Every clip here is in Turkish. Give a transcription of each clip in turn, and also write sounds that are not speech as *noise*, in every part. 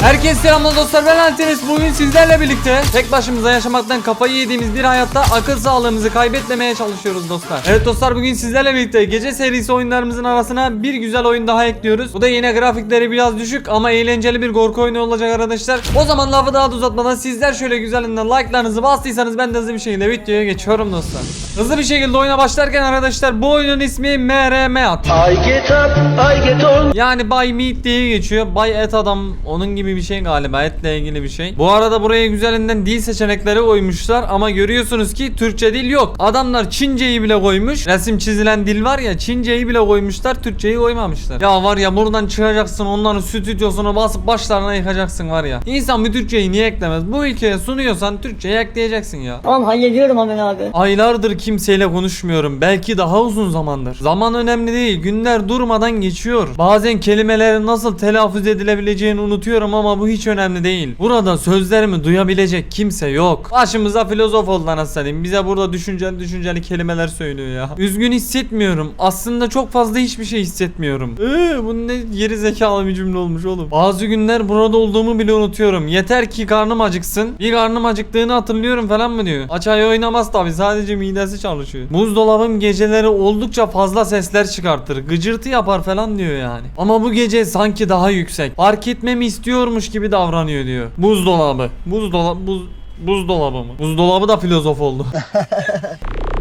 Herkese selamlar dostlar ben Antenis bugün sizlerle birlikte tek başımıza yaşamaktan kafayı yediğimiz bir hayatta akıl sağlığımızı kaybetmemeye çalışıyoruz dostlar. Evet dostlar bugün sizlerle birlikte gece serisi oyunlarımızın arasına bir güzel oyun daha ekliyoruz. Bu da yine grafikleri biraz düşük ama eğlenceli bir korku oyunu olacak arkadaşlar. O zaman lafı daha da uzatmadan sizler şöyle güzelinden like'larınızı bastıysanız ben de hızlı bir şekilde videoya geçiyorum dostlar. Hızlı bir şekilde oyuna başlarken arkadaşlar bu oyunun ismi MRM at. I get up, I get on. Yani Bay Meat diye geçiyor. Bay Et Adam onun gibi bir şey galiba etle ilgili bir şey. Bu arada buraya güzelinden dil seçenekleri koymuşlar ama görüyorsunuz ki Türkçe dil yok. Adamlar Çinceyi bile koymuş. Resim çizilen dil var ya Çinceyi bile koymuşlar Türkçeyi koymamışlar. Ya var ya buradan çıkacaksın onların stüdyosunu basıp başlarına yıkacaksın var ya. İnsan bir Türkçeyi niye eklemez? Bu ülkeye sunuyorsan Türkçeyi ekleyeceksin ya. Tamam hallediyorum hemen abi. Aylardır kimseyle konuşmuyorum. Belki daha uzun zamandır. Zaman önemli değil. Günler durmadan geçiyor. Bazen kelimelerin nasıl telaffuz edilebileceğini unutuyorum ama bu hiç önemli değil. Burada sözlerimi duyabilecek kimse yok. Başımıza filozof oldu anasını. Bize burada düşünceli düşünceli kelimeler söylüyor ya. Üzgün hissetmiyorum. Aslında çok fazla hiçbir şey hissetmiyorum. Ee, bu ne geri zekalı bir cümle olmuş oğlum. Bazı günler burada olduğumu bile unutuyorum. Yeter ki karnım acıksın. Bir karnım acıktığını hatırlıyorum falan mı diyor. Açay oynamaz tabi sadece midesi çalışıyor. Buzdolabım geceleri oldukça fazla sesler çıkartır. Gıcırtı yapar falan diyor yani. Ama bu gece sanki daha yüksek. Fark etmemi istiyormuş gibi davranıyor diyor. Buzdolabı. Buzdolabı. Buz, buzdolabı mı? Buzdolabı da filozof oldu. *laughs*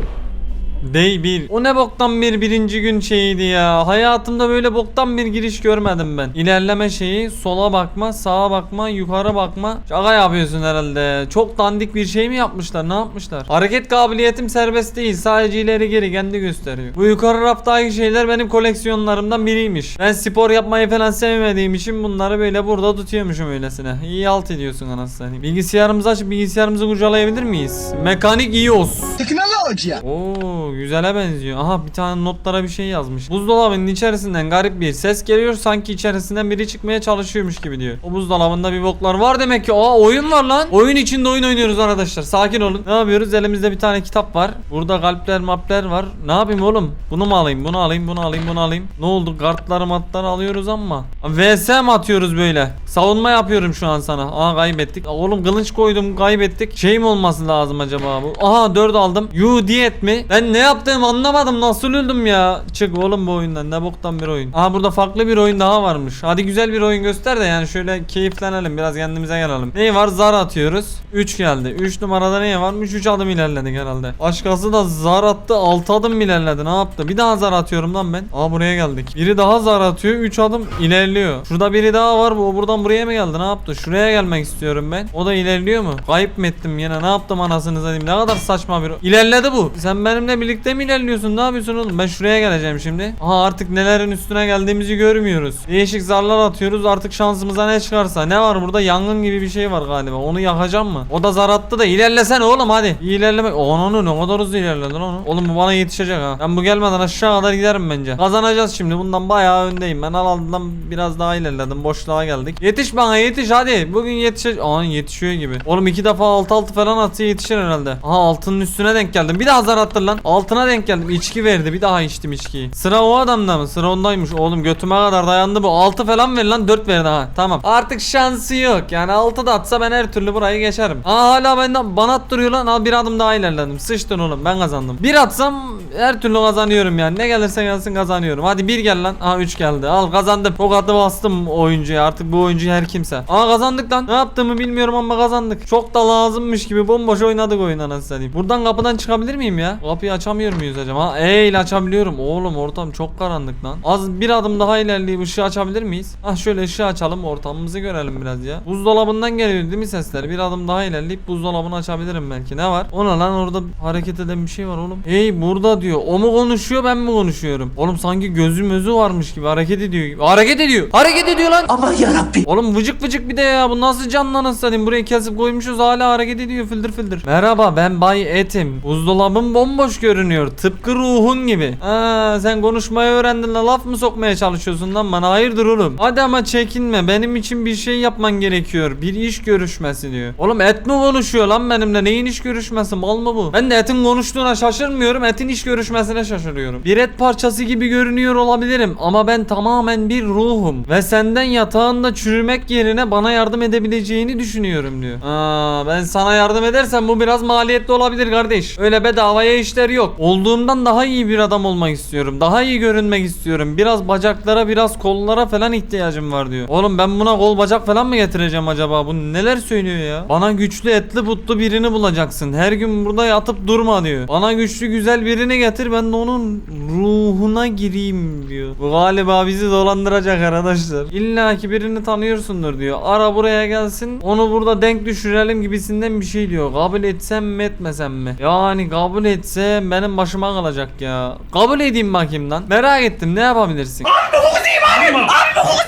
Dey bir. O ne boktan bir birinci gün şeyiydi ya. Hayatımda böyle boktan bir giriş görmedim ben. İlerleme şeyi sola bakma, sağa bakma, yukarı bakma. Şaka yapıyorsun herhalde. Çok dandik bir şey mi yapmışlar? Ne yapmışlar? Hareket kabiliyetim serbest değil. Sadece ileri geri kendi gösteriyor. Bu yukarı raftaki şeyler benim koleksiyonlarımdan biriymiş. Ben spor yapmayı falan sevmediğim için bunları böyle burada tutuyormuşum öylesine. İyi alt ediyorsun anasını. Bilgisayarımızı açıp bilgisayarımızı kurcalayabilir miyiz? Mekanik iOS. Teknoloji. Oo güzele benziyor. Aha bir tane notlara bir şey yazmış. Buzdolabının içerisinden garip bir ses geliyor. Sanki içerisinden biri çıkmaya çalışıyormuş gibi diyor. O buzdolabında bir boklar var demek ki. Aa oyun var lan. Oyun içinde oyun oynuyoruz arkadaşlar. Sakin olun. Ne yapıyoruz? Elimizde bir tane kitap var. Burada kalpler mapler var. Ne yapayım oğlum? Bunu mu alayım? Bunu alayım, bunu alayım, bunu alayım. Ne oldu? Kartları matları alıyoruz ama. VS mi atıyoruz böyle? Savunma yapıyorum şu an sana. Aa kaybettik. Oğlum kılıç koydum kaybettik. Şey mi olması lazım acaba bu? Aha 4 aldım. You diyet mi? Ben ne yaptığımı anlamadım. Nasıl öldüm ya? Çık oğlum bu oyundan. Ne boktan bir oyun. Aha burada farklı bir oyun daha varmış. Hadi güzel bir oyun göster de yani şöyle keyiflenelim. Biraz kendimize gelelim. Ne var? Zar atıyoruz. 3 geldi. 3 numarada ne varmış? 3 adım ilerledik herhalde. Başkası da zar attı. 6 adım ilerledi? Ne yaptı? Bir daha zar atıyorum lan ben. Aa buraya geldik. Biri daha zar atıyor. 3 adım ilerliyor. Şurada biri daha var. O buradan buraya mı geldi? Ne yaptı? Şuraya gelmek istiyorum ben. O da ilerliyor mu? Kayıp mı ettim yine? Ne yaptım anasını satayım? Ne kadar saçma bir... İlerledi bu. Sen benimle birlikte mi ilerliyorsun? Ne yapıyorsun oğlum? Ben şuraya geleceğim şimdi. Aha artık nelerin üstüne geldiğimizi görmüyoruz. Değişik zarlar atıyoruz. Artık şansımıza ne çıkarsa. Ne var burada? Yangın gibi bir şey var galiba. Onu yakacağım mı? O da zar attı da ilerlesene oğlum hadi. İlerleme. Onu ne kadar hızlı ilerledi lan onu. Oğlum bu bana yetişecek ha. Ben bu gelmeden aşağı kadar giderim bence. Kazanacağız şimdi. Bundan bayağı öndeyim. Ben alandan biraz daha ilerledim. Boşluğa geldik. Yetiş bana yetiş hadi. Bugün yetişecek. Aa yetişiyor gibi. Oğlum iki defa alt altı falan atsa yetişir herhalde. Aha altının üstüne denk geldim. Bir daha zar attır lan. Altına denk geldim. İçki verdi. Bir daha içtim içkiyi. Sıra o adamda mı? Sıra ondaymış. Oğlum götüme kadar dayandı bu. 6 falan ver lan 4 verdi ha. Tamam. Artık şansı yok. Yani 6 da atsa ben her türlü burayı geçerim. Aa hala benden bana attırıyor lan. Al bir adım daha ilerledim. Sıçtın oğlum ben kazandım. Bir atsam her türlü kazanıyorum yani. Ne gelirse gelsin kazanıyorum. Hadi bir gel lan. Aha 3 geldi. Al kazandım. O katı bastım oyuncuya. Artık bu oyuncu her kimse. Aa kazandık lan. Ne yaptığımı bilmiyorum ama kazandık. Çok da lazımmış gibi bomboş oynadık oyun anasını satayım. Buradan kapıdan çıkabilir miyim ya? Kapıyı açamıyor muyuz acaba? Eyle açabiliyorum. Oğlum ortam çok karanlık lan. Az bir adım daha ilerleyip ışığı açabilir miyiz? Ah şöyle ışığı açalım ortamımızı görelim biraz ya. Buzdolabından geliyor değil mi sesler? Bir adım daha ilerleyip buzdolabını açabilirim belki. Ne var? Ona lan orada hareket eden bir şey var oğlum. Hey burada diyor. O mu konuşuyor ben mi konuşuyorum? Oğlum sanki gözü mözü varmış gibi hareket ediyor gibi. Hareket ediyor. Hareket ediyor lan. Aman yarabbim. Oğlum vıcık vıcık bir de ya bu nasıl canlı anasını satayım burayı kesip koymuşuz hala hareket ediyor fıldır fıldır. Merhaba ben Bay Etim. Buzdolabım bomboş görünüyor. Görünüyor. Tıpkı ruhun gibi. Aa, sen konuşmayı öğrendin la laf mı sokmaya çalışıyorsun lan bana? Hayırdır oğlum? Hadi ama çekinme. Benim için bir şey yapman gerekiyor. Bir iş görüşmesi diyor. Oğlum et mi konuşuyor lan benimle? Neyin iş görüşmesi? Mal mı bu? Ben de etin konuştuğuna şaşırmıyorum. Etin iş görüşmesine şaşırıyorum. Bir et parçası gibi görünüyor olabilirim ama ben tamamen bir ruhum ve senden yatağında çürümek yerine bana yardım edebileceğini düşünüyorum diyor. Aa, ben sana yardım edersem bu biraz maliyetli olabilir kardeş. Öyle bedavaya işler yok. Olduğumdan daha iyi bir adam olmak istiyorum. Daha iyi görünmek istiyorum. Biraz bacaklara, biraz kollara falan ihtiyacım var diyor. Oğlum ben buna kol bacak falan mı getireceğim acaba? Bu neler söylüyor ya? Bana güçlü etli butlu birini bulacaksın. Her gün burada yatıp durma diyor. Bana güçlü güzel birini getir ben de onun ruhuna gireyim diyor. Bu galiba bizi dolandıracak arkadaşlar. İlla ki birini tanıyorsundur diyor. Ara buraya gelsin. Onu burada denk düşürelim gibisinden bir şey diyor. Kabul etsem mi etmesem mi? Yani kabul etse benim başıma kalacak ya. Kabul edeyim bakayım lan. Merak ettim ne yapabilirsin?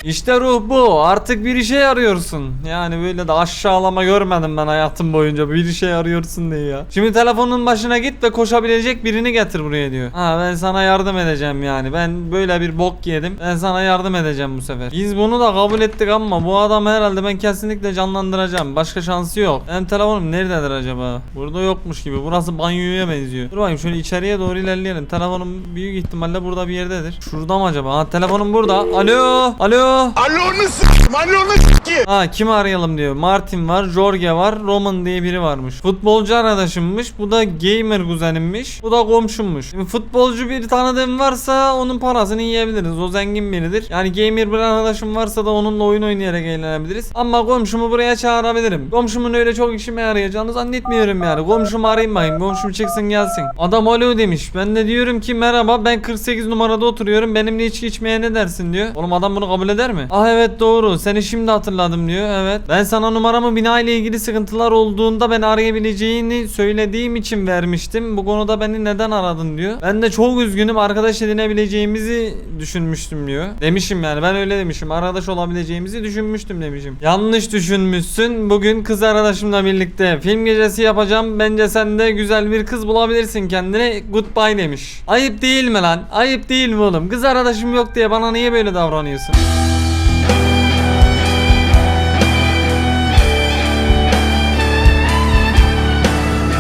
İşte ruh bu. Artık bir işe yarıyorsun. Yani böyle de aşağılama görmedim ben hayatım boyunca. Bir işe yarıyorsun diye ya. Şimdi telefonun başına git ve koşabilecek birini getir buraya diyor. Ha ben sana yardım edeceğim yani. Ben böyle bir bok yedim. Ben sana yardım edeceğim bu sefer. Biz bunu da kabul ettik ama bu adam herhalde ben kesinlikle canlandıracağım. Başka şansı yok. Benim telefonum nerededir acaba? Burada yokmuş gibi. Burası banyoya benziyor. Dur bakayım şöyle içeriye doğru ilerleyelim. Telefonum büyük ihtimalle burada bir yerdedir. Şurada mı acaba? Ha telefonum burada. Alo. Alo. Alonu s**kim, alonu s**kim. Ha kimi arayalım diyor. Martin var, Jorge var, Roman diye biri varmış. Futbolcu arkadaşımmış. Bu da gamer kuzenimmiş. Bu da komşummuş. Şimdi futbolcu bir tanıdığım varsa onun parasını yiyebiliriz. O zengin biridir. Yani gamer bir arkadaşım varsa da onunla oyun oynayarak eğlenebiliriz. Ama komşumu buraya çağırabilirim. Komşumun öyle çok işime yarayacağını zannetmiyorum yani. Komşumu arayayım bakayım. Komşum çıksın gelsin. Adam alo demiş. Ben de diyorum ki merhaba ben 48 numarada oturuyorum. Benimle içki içmeye ne dersin diyor. Oğlum adam bunu kabul eder mi? Ah evet doğru. Seni şimdi hatırladım diyor. Evet. Ben sana numaramı bina ile ilgili sıkıntılar olduğunda beni arayabileceğini söylediğim için vermiştim. Bu konuda beni neden aradın diyor. Ben de çok üzgünüm. Arkadaş edinebileceğimizi düşünmüştüm diyor. Demişim yani ben öyle demişim. Arkadaş olabileceğimizi düşünmüştüm demişim. Yanlış düşünmüşsün. Bugün kız arkadaşımla birlikte film gecesi yapacağım. Bence sen de güzel bir kız bulabilirsin kendine. Goodbye demiş. Ayıp değil mi lan? Ayıp değil mi oğlum? Kız arkadaşım yok diye bana niye böyle davranıyorsun?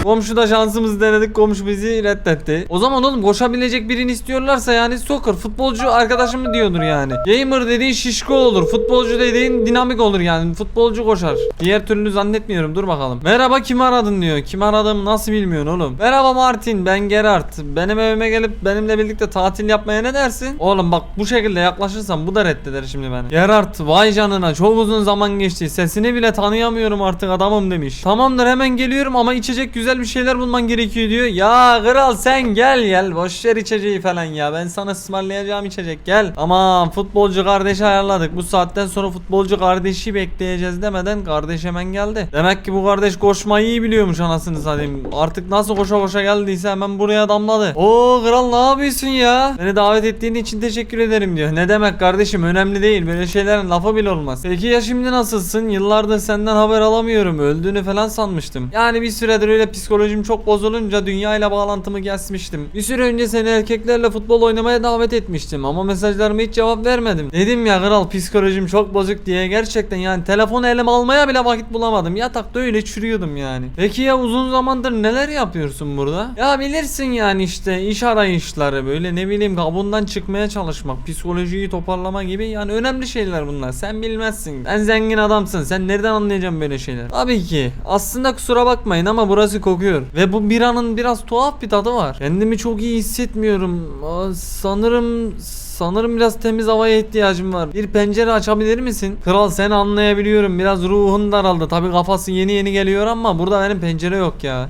Komşu da şansımızı denedik. Komşu bizi reddetti. O zaman oğlum koşabilecek birini istiyorlarsa yani soccer futbolcu arkadaşım mı diyordur yani. Gamer dediğin şişko olur. Futbolcu dediğin dinamik olur yani. Futbolcu koşar. Diğer türlü zannetmiyorum. Dur bakalım. Merhaba kimi aradın diyor. Kimi aradım nasıl bilmiyorsun oğlum. Merhaba Martin ben Gerard. Benim evime gelip benimle birlikte tatil yapmaya ne dersin? Oğlum bak bu şekilde yaklaşırsam bu da reddeder şimdi beni. Gerard vay canına çok uzun zaman geçti. Sesini bile tanıyamıyorum artık adamım demiş. Tamamdır hemen geliyorum ama içecek güzel bir şeyler bulman gerekiyor diyor. Ya kral sen gel gel. Boş ver içeceği falan ya. Ben sana ısmarlayacağım içecek gel. Tamam futbolcu kardeşi ayarladık. Bu saatten sonra futbolcu kardeşi bekleyeceğiz demeden kardeş hemen geldi. Demek ki bu kardeş koşmayı iyi biliyormuş anasını satayım. Artık nasıl koşa koşa geldiyse hemen buraya damladı. Oo kral ne yapıyorsun ya? Beni davet ettiğin için teşekkür ederim diyor. Ne demek kardeşim önemli değil. Böyle şeylerin lafı bile olmaz. Peki ya şimdi nasılsın? Yıllardır senden haber alamıyorum. Öldüğünü falan sanmıştım. Yani bir süredir öyle psikolojim çok bozulunca dünya ile bağlantımı kesmiştim. Bir süre önce seni erkeklerle futbol oynamaya davet etmiştim ama mesajlarıma hiç cevap vermedim. Dedim ya kral psikolojim çok bozuk diye gerçekten yani telefonu elime almaya bile vakit bulamadım. Yatakta öyle çürüyordum yani. Peki ya uzun zamandır neler yapıyorsun burada? Ya bilirsin yani işte iş arayışları böyle ne bileyim kabuğundan çıkmaya çalışmak, psikolojiyi toparlama gibi yani önemli şeyler bunlar. Sen bilmezsin. Sen zengin adamsın. Sen nereden anlayacaksın böyle şeyler? Tabii ki. Aslında kusura bakmayın ama burası kokuyor. Ve bu biranın biraz tuhaf bir tadı var. Kendimi çok iyi hissetmiyorum. Aa, sanırım Sanırım biraz temiz havaya ihtiyacım var. Bir pencere açabilir misin? Kral seni anlayabiliyorum. Biraz ruhun daraldı. Tabi kafası yeni yeni geliyor ama burada benim pencere yok ya.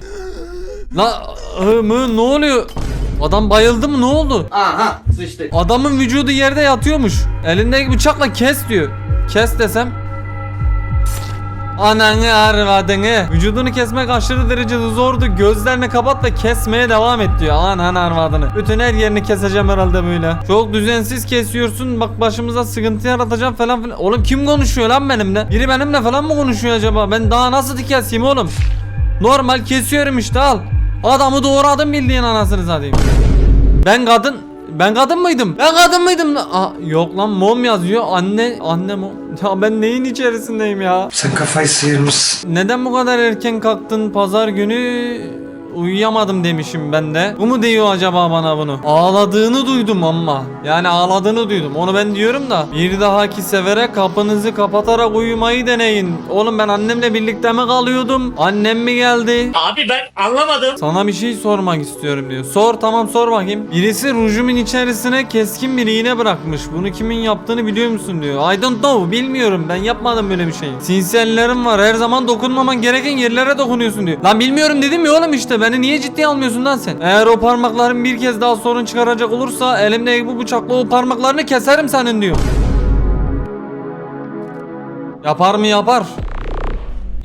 La mı ne oluyor? Adam bayıldı mı ne oldu? Aha sıçtık. Adamın vücudu yerde yatıyormuş. Elindeki bıçakla kes diyor. Kes desem. Ananı arvadını. Vücudunu kesmek aşırı derecede zordu. Gözlerini kapat ve kesmeye devam et diyor. Ananı arvadını. Bütün her yerini keseceğim herhalde böyle. Çok düzensiz kesiyorsun. Bak başımıza sıkıntı yaratacağım falan filan. Oğlum kim konuşuyor lan benimle? Biri benimle falan mı konuşuyor acaba? Ben daha nasıl keseyim oğlum? Normal kesiyorum işte al. Adamı doğradım bildiğin anasını satayım. Ben kadın ben kadın mıydım? Ben kadın mıydım? Aa, yok lan mom yazıyor. Anne anne mom. *laughs* Ya ben neyin içerisindeyim ya? Sen kafayı sıyırmışsın. Neden bu kadar erken kalktın pazar günü? Uyuyamadım demişim ben de. Bu mu diyor acaba bana bunu? Ağladığını duydum ama. Yani ağladığını duydum. Onu ben diyorum da. Bir dahaki sefere kapınızı kapatarak uyumayı deneyin. Oğlum ben annemle birlikte mi kalıyordum? Annem mi geldi? Abi ben anlamadım. Sana bir şey sormak istiyorum diyor. Sor tamam sor bakayım. Birisi rujumun içerisine keskin bir iğne bırakmış. Bunu kimin yaptığını biliyor musun diyor. I don't know bilmiyorum ben yapmadım böyle bir şey. Sinsiyellerim var her zaman dokunmaman gereken yerlere dokunuyorsun diyor. Lan bilmiyorum dedim ya oğlum işte beni niye ciddiye almıyorsun lan sen? Eğer o parmakların bir kez daha sorun çıkaracak olursa elimde bu bıçakla o parmaklarını keserim senin diyor. Yapar mı yapar.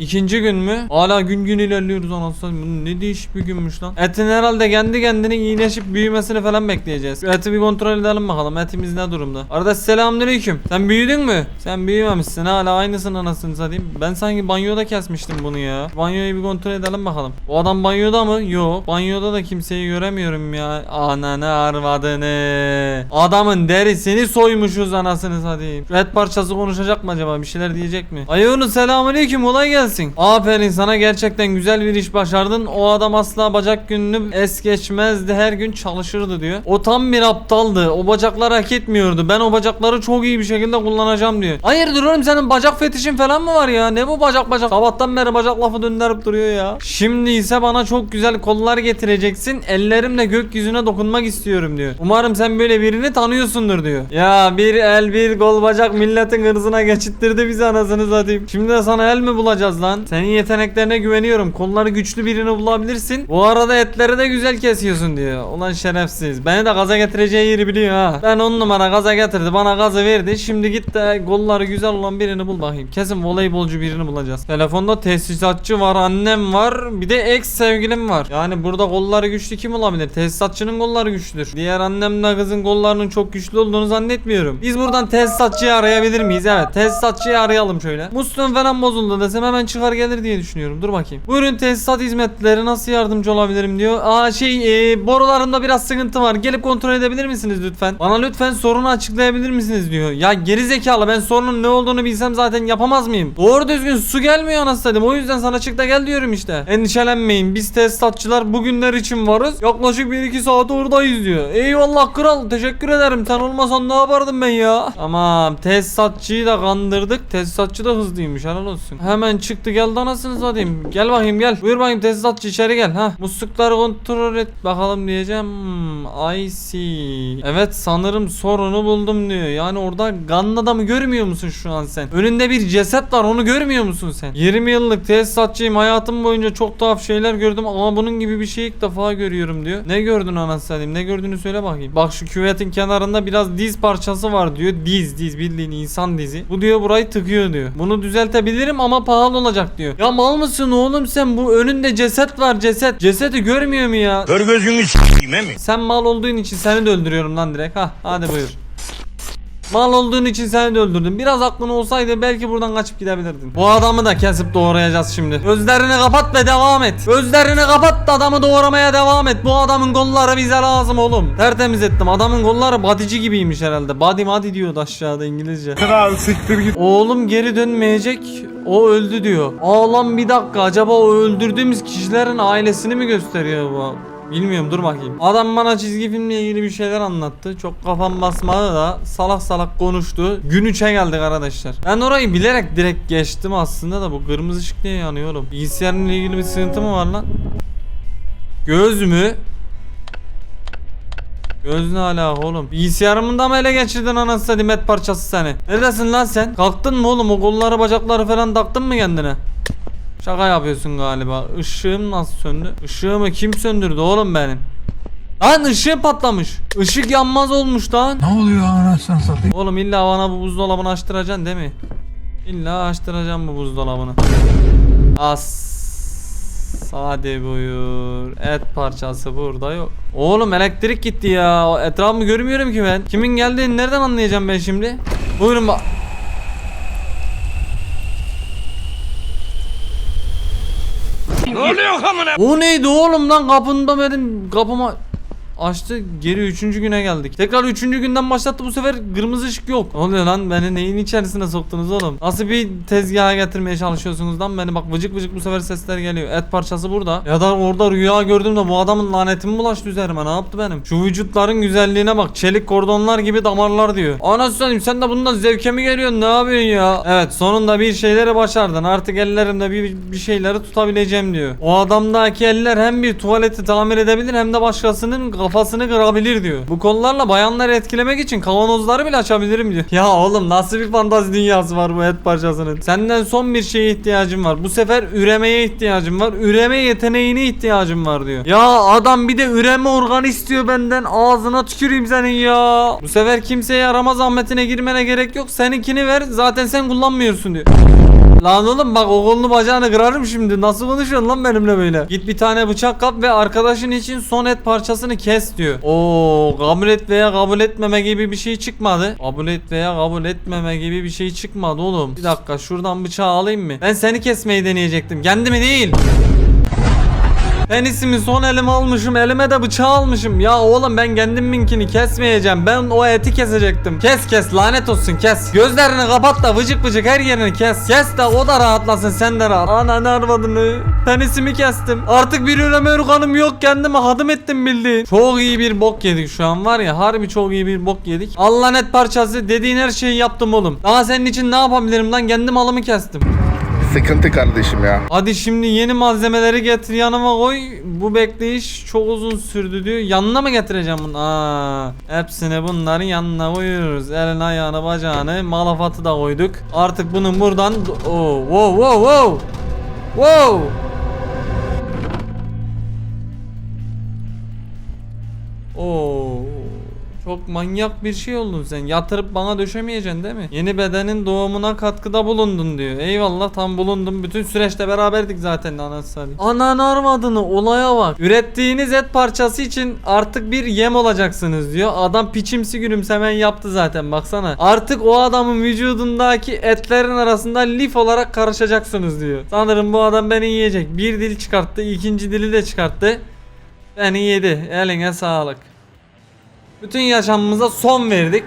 İkinci gün mü? Hala gün gün ilerliyoruz anasını. Bu ne değişik bir günmüş lan. Etin herhalde kendi kendine iyileşip büyümesini falan bekleyeceğiz. Eti bir kontrol edelim bakalım. Etimiz ne durumda? Arada selamünaleyküm. Sen büyüdün mü? Sen büyümemişsin hala aynısın anasını satayım. Ben sanki banyoda kesmiştim bunu ya. Banyoyu bir kontrol edelim bakalım. O adam banyoda mı? Yok. Banyoda da kimseyi göremiyorum ya. Ananı arvadını. Adamın derisini soymuşuz anasını satayım. Et parçası konuşacak mı acaba? Bir şeyler diyecek mi? Ayonu selamünaleyküm. Olay gelsin. Aferin sana gerçekten güzel bir iş başardın. O adam asla bacak gününü es geçmezdi. Her gün çalışırdı diyor. O tam bir aptaldı. O bacakları hak etmiyordu. Ben o bacakları çok iyi bir şekilde kullanacağım diyor. Hayırdır oğlum senin bacak fetişin falan mı var ya? Ne bu bacak bacak? Sabahtan beri bacak lafı döndürüp duruyor ya. Şimdi ise bana çok güzel kollar getireceksin. Ellerimle gökyüzüne dokunmak istiyorum diyor. Umarım sen böyle birini tanıyorsundur diyor. Ya bir el bir kol bacak milletin hırzına geçittirdi bizi anasını satayım. Şimdi de sana el mi bulacağız lan? Senin yeteneklerine güveniyorum. Kolları güçlü birini bulabilirsin. Bu arada etleri de güzel kesiyorsun diyor. Ulan şerefsiz. Beni de gaza getireceği yeri biliyor ha. Ben on numara gaza getirdi. Bana gazı verdi. Şimdi git de kolları güzel olan birini bul bakayım. Kesin voleybolcu birini bulacağız. Telefonda tesisatçı var, annem var. Bir de ex sevgilim var. Yani burada kolları güçlü kim olabilir? Tesisatçının kolları güçlüdür. Diğer annemle kızın kollarının çok güçlü olduğunu zannetmiyorum. Biz buradan tesisatçıyı arayabilir miyiz? Evet. Tesisatçıyı arayalım şöyle. Musluğum falan bozuldu desem hemen çıkar gelir diye düşünüyorum. Dur bakayım. Buyurun tesisat hizmetleri nasıl yardımcı olabilirim diyor. Aa şey e, borularımda biraz sıkıntı var. Gelip kontrol edebilir misiniz lütfen? Bana lütfen sorunu açıklayabilir misiniz diyor. Ya geri zekalı ben sorunun ne olduğunu bilsem zaten yapamaz mıyım? Doğru düzgün su gelmiyor anasını satayım. O yüzden sana çık gel diyorum işte. Endişelenmeyin. Biz tesisatçılar bugünler için varız. Yaklaşık 1-2 saat oradayız diyor. Eyvallah kral. Teşekkür ederim. Sen olmasan ne yapardım ben ya? Tamam. Tesisatçıyı da kandırdık. Tesisatçı da hızlıymış. Helal olsun. Hemen çıktı geldi anasını satayım. Gel bakayım gel. Buyur bakayım tesisatçı içeri gel. Ha. Muslukları kontrol et bakalım diyeceğim. Hmm, I see. Evet sanırım sorunu buldum diyor. Yani orada ganlı adamı görmüyor musun şu an sen? Önünde bir ceset var onu görmüyor musun sen? 20 yıllık tesisatçıyım. Hayatım boyunca çok tuhaf şeyler gördüm ama bunun gibi bir şey ilk defa görüyorum diyor. Ne gördün anasını satayım? Ne gördüğünü söyle bakayım. Bak şu küvetin kenarında biraz diz parçası var diyor. Diz diz bildiğin insan dizi. Bu diyor burayı tıkıyor diyor. Bunu düzeltebilirim ama pahalı olacak diyor. Ya mal mısın oğlum sen? Bu önünde ceset var ceset. Cesedi görmüyor mu ya? Kör gözünü s**eyim he mi? Sen mal olduğun için seni de öldürüyorum lan direkt. Ha hadi buyur. Mal olduğun için seni de öldürdüm. Biraz aklın olsaydı belki buradan kaçıp gidebilirdin. Bu adamı da kesip doğrayacağız şimdi. Gözlerini kapat ve devam et. Gözlerini kapat da adamı doğramaya devam et. Bu adamın kolları bize lazım oğlum. Tertemiz ettim. Adamın kolları badici gibiymiş herhalde. Body madi diyordu aşağıda İngilizce. Kral siktir git. Oğlum geri dönmeyecek. O öldü diyor. Aa lan bir dakika acaba o öldürdüğümüz kişilerin ailesini mi gösteriyor bu? Bilmiyorum dur bakayım. Adam bana çizgi filmle ilgili bir şeyler anlattı. Çok kafam basmadı da salak salak konuştu. Gün 3'e geldik arkadaşlar. Ben orayı bilerek direkt geçtim aslında da bu kırmızı ışık niye yanıyor oğlum? Bilgisayarla ilgili bir sıkıntı mı var lan? Göz mü? Göz ne alaka oğlum? Bilgisayarımı da mı ele geçirdin anasını satayım et parçası seni? Neredesin lan sen? Kalktın mı oğlum? O kolları bacakları falan taktın mı kendine? Şaka yapıyorsun galiba. Işığım nasıl söndü? Işığımı kim söndürdü oğlum benim? Lan ışığı patlamış. Işık yanmaz olmuş lan. Ne oluyor anasını satayım? Oğlum illa bana bu buzdolabını açtıracaksın değil mi? İlla açtıracağım bu buzdolabını. As. Hadi buyur. Et parçası burada yok. Oğlum elektrik gitti ya. Etrafımı görmüyorum ki ben. Kimin geldiğini nereden anlayacağım ben şimdi? Buyurun bak. Ne oluyor amına? O neydi oğlum lan kapında benim kapıma açtı geri üçüncü güne geldik. Tekrar üçüncü günden başlattı bu sefer kırmızı ışık yok. Ne oluyor lan beni neyin içerisine soktunuz oğlum? Nasıl bir tezgaha getirmeye çalışıyorsunuz lan beni bak vıcık vıcık bu sefer sesler geliyor. Et parçası burada. Ya da orada rüya gördüm de bu adamın laneti mi bulaştı üzerime ne yaptı benim? Şu vücutların güzelliğine bak çelik kordonlar gibi damarlar diyor. Anasını satayım sen de bundan zevke mi geliyorsun ne yapıyorsun ya? Evet sonunda bir şeyleri başardın artık ellerimde bir, bir şeyleri tutabileceğim diyor. O adamdaki eller hem bir tuvaleti tamir edebilir hem de başkasının kafasını kırabilir diyor. Bu konularla bayanları etkilemek için kavanozları bile açabilirim diyor. Ya oğlum nasıl bir fantazi dünyası var bu et parçasının. Senden son bir şeye ihtiyacım var. Bu sefer üremeye ihtiyacım var. Üreme yeteneğine ihtiyacım var diyor. Ya adam bir de üreme organı istiyor benden. Ağzına tüküreyim senin ya. Bu sefer kimseye yarama zahmetine girmene gerek yok. Seninkini ver. Zaten sen kullanmıyorsun diyor. Lan oğlum bak o kolunu bacağını kırarım şimdi. Nasıl konuşuyorsun lan benimle böyle? Git bir tane bıçak kap ve arkadaşın için son et parçasını kes diyor. Oo kabul et veya kabul etmeme gibi bir şey çıkmadı. Kabul et veya kabul etmeme gibi bir şey çıkmadı oğlum. Bir dakika şuradan bıçağı alayım mı? Ben seni kesmeyi deneyecektim. Kendimi değil. Penisimi son elime almışım elime de bıçağı almışım. Ya oğlum ben kendiminkini kesmeyeceğim. Ben o eti kesecektim. Kes kes lanet olsun kes. Gözlerini kapat da vıcık vıcık her yerini kes. Kes de o da rahatlasın sen de rahat. Ananı arvadını? Penisimi kestim. Artık bir üreme organım yok kendime hadım ettim bildiğin. Çok iyi bir bok yedik şu an var ya Harbi çok iyi bir bok yedik. Allah net parçası dediğin her şeyi yaptım oğlum. Daha senin için ne yapabilirim lan? Kendi malımı kestim Sıkıntı kardeşim ya. Hadi şimdi yeni malzemeleri getir yanıma koy. Bu bekleyiş çok uzun sürdü diyor. Yanına mı getireceğim bunu? Aa, hepsini bunların yanına koyuyoruz. Elini, ayağını, bacağını, malafatı da koyduk. Artık bunun buradan... Oh, wow, wow, wow. Wow. Oo. Çok manyak bir şey oldun sen. Yatırıp bana döşemeyeceksin değil mi? Yeni bedenin doğumuna katkıda bulundun diyor. Eyvallah tam bulundum. Bütün süreçte beraberdik zaten anasını satayım. Ananı armadını olaya bak. Ürettiğiniz et parçası için artık bir yem olacaksınız diyor. Adam piçimsi gülümsemen yaptı zaten baksana. Artık o adamın vücudundaki etlerin arasında lif olarak karışacaksınız diyor. Sanırım bu adam beni yiyecek. Bir dil çıkarttı. ikinci dili de çıkarttı. Beni yedi. Eline sağlık. Bütün yaşamımıza son verdik.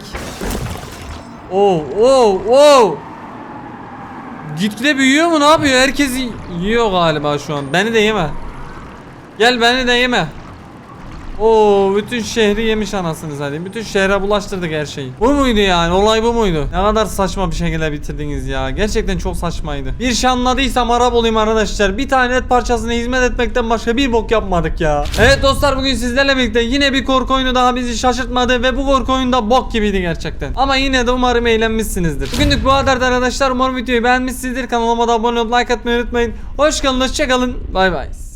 Oo, oo, oo. Gitgide büyüyor mu ne yapıyor? Herkes yiyor galiba şu an. Beni de yeme. Gel beni de yeme. Oo bütün şehri yemiş anasını zaten. Bütün şehre bulaştırdık her şeyi. Bu muydu yani? Olay bu muydu? Ne kadar saçma bir şekilde bitirdiniz ya. Gerçekten çok saçmaydı. Bir şey anladıysam Arap olayım arkadaşlar. Bir tane et parçasına hizmet etmekten başka bir bok yapmadık ya. Evet dostlar bugün sizlerle birlikte yine bir korku oyunu daha bizi şaşırtmadı ve bu korku oyunu da bok gibiydi gerçekten. Ama yine de umarım eğlenmişsinizdir. Bugünlük bu kadardı arkadaşlar. Umarım videoyu beğenmişsinizdir. Kanalıma da abone olup like atmayı unutmayın. Hoş kalın, hoşça kalın. Bay bay.